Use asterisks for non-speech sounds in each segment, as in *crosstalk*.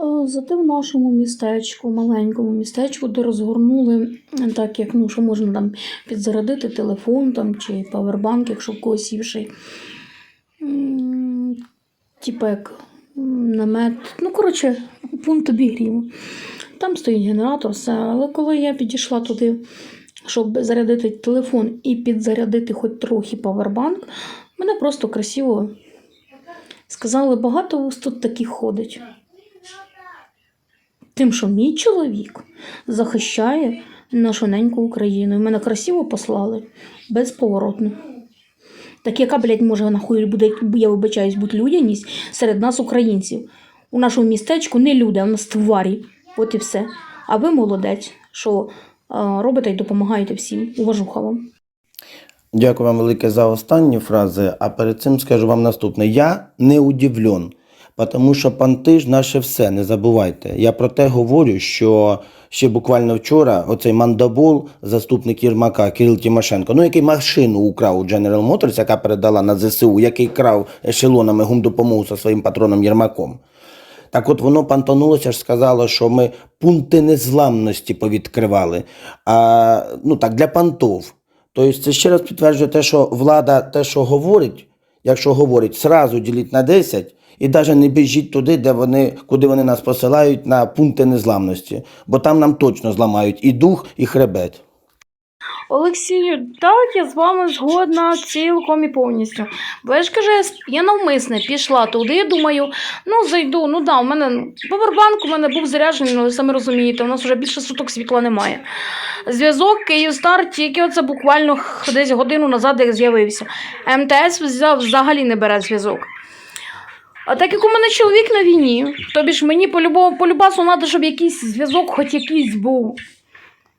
Е, Зате в нашому містечку, маленькому містечку, де розгорнули, е, так як ну, що можна там підзарядити телефон там, чи павербанк, якщо в когось як м, намет. Ну, коротше, пункт обігріву. Там стоїть генератор, все. Але коли я підійшла туди, щоб зарядити телефон і підзарядити хоч трохи павербанк, мене просто красиво сказали, багато у вас тут таких ходить. Тим, що мій чоловік захищає нашу неньку Україну. І мене красиво послали безповоротно. Так яка, блядь, може нахуй буде, я вибачаюсь, бути людяність серед нас, українців. У нашому містечку не люди, а в нас тварі. От і все. А ви молодець, що робите і допомагаєте всім. Уважуха вам. Дякую вам велике за останні фрази, а перед цим скажу вам наступне. Я не удивлен, тому що панти ж наше все, не забувайте. Я про те говорю, що ще буквально вчора оцей мандабол, заступник Єрмака Кирил Тимошенко, ну який машину украв у General Motors, яка передала на ЗСУ, який крав ешелонами гумдопомогу зі своїм патроном Єрмаком. Так от воно пантонулося ж сказало, що ми пункти незламності повідкривали. А, ну так, для пантов. Тобто це ще раз підтверджує те, що влада те, що говорить, якщо говорить, сразу діліть на 10 і навіть не біжіть туди, де вони, куди вони нас посилають на пункти незламності. Бо там нам точно зламають і дух, і хребет. Олексію, так, я з вами згодна цілком і повністю. Бо я ж кажу, я, навмисне пішла туди, думаю, ну зайду, ну да, у мене повербанк у мене був заряджений, ну ви самі розумієте, у нас вже більше суток світла немає. Зв'язок Київстар тільки оце буквально десь годину назад як з'явився. МТС взагалі не бере зв'язок. А так як у мене чоловік на війні, тобі ж мені по-любому по-любасу треба, щоб якийсь зв'язок, хоч якийсь був.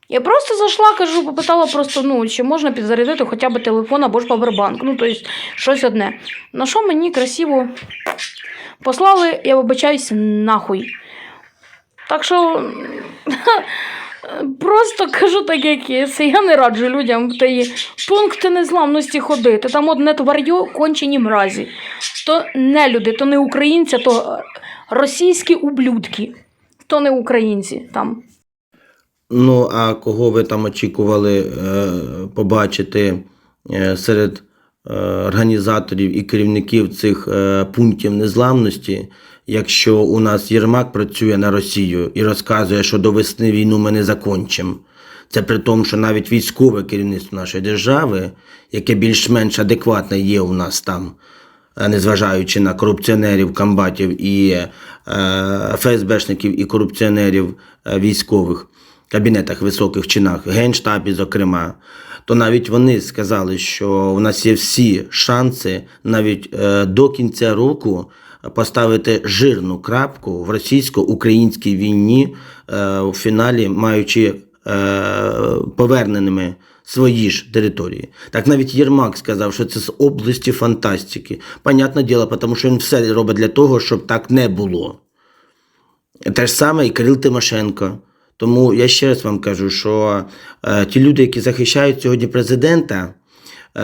Я просто зайшла, кажу, попитала просто, ну, чи можна підзарядити хоча б телефон або ж павербанк. Ну, тобто, щось одне. На що мені красиво послали, я вибачаюсь, нахуй. Так що *laughs* просто кажу так, як є. Я не раджу людям в ті пункти незламності ходити. Там одне твар'ю кончені мразі. То не люди, то не українці, то російські ублюдки. То не українці там. Ну, а кого ви там очікували е, побачити е, серед е, організаторів і керівників цих е, пунктів незламності, якщо у нас Єрмак працює на Росію і розказує, що до весни війну ми не закончимо? Це при тому, що навіть військове керівництво нашої держави, яке більш-менш адекватне є у нас там, е, незважаючи на корупціонерів, комбатів і е, ФСБшників і корупціонерів е, військових кабінетах високих чинах, генштабі, зокрема, то навіть вони сказали, що у нас є всі шанси навіть до кінця року поставити жирну крапку в російсько-українській війні е, у фіналі, маючи е, поверненими свої ж території. Так навіть Єрмак сказав, що це з області фантастики. Понятне діло, тому що він все робить для того, щоб так не було. Те ж саме і Кирил Тимошенко. Тому я ще раз вам кажу, що е, ті люди, які захищають сьогодні президента,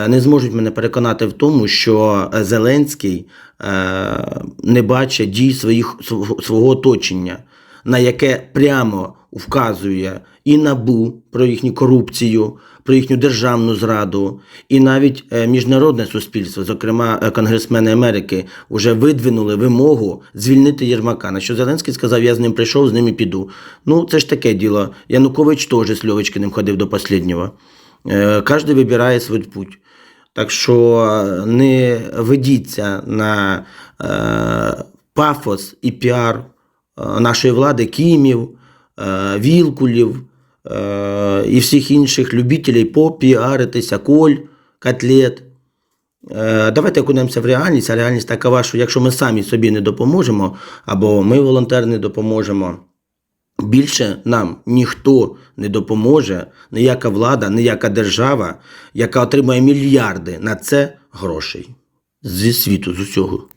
не зможуть мене переконати в тому, що е, Зеленський е, не бачить дій своїх, свого- оточення, на яке прямо вказує і НАБУ про їхню корупцію, про їхню державну зраду, і навіть е, міжнародне суспільство, зокрема е, конгресмени Америки, вже видвинули вимогу звільнити Єрмака. На що Зеленський сказав, я з ним прийшов, з ним і піду. Ну, це ж таке діло. Янукович теж з Льовочкиним ходив до останнього. Е, Кожен вибирає свій путь. Так що е, не ведіться на е, пафос і піар нашої влади, Кімів, Вілкулів і всіх інших любителів попіаритися, коль, котлет. Давайте окунемося в реальність, а реальність такова, що якщо ми самі собі не допоможемо, або ми волонтери не допоможемо, більше нам ніхто не допоможе, ніяка влада, ніяка держава, яка отримує мільярди на це грошей зі світу, з усього.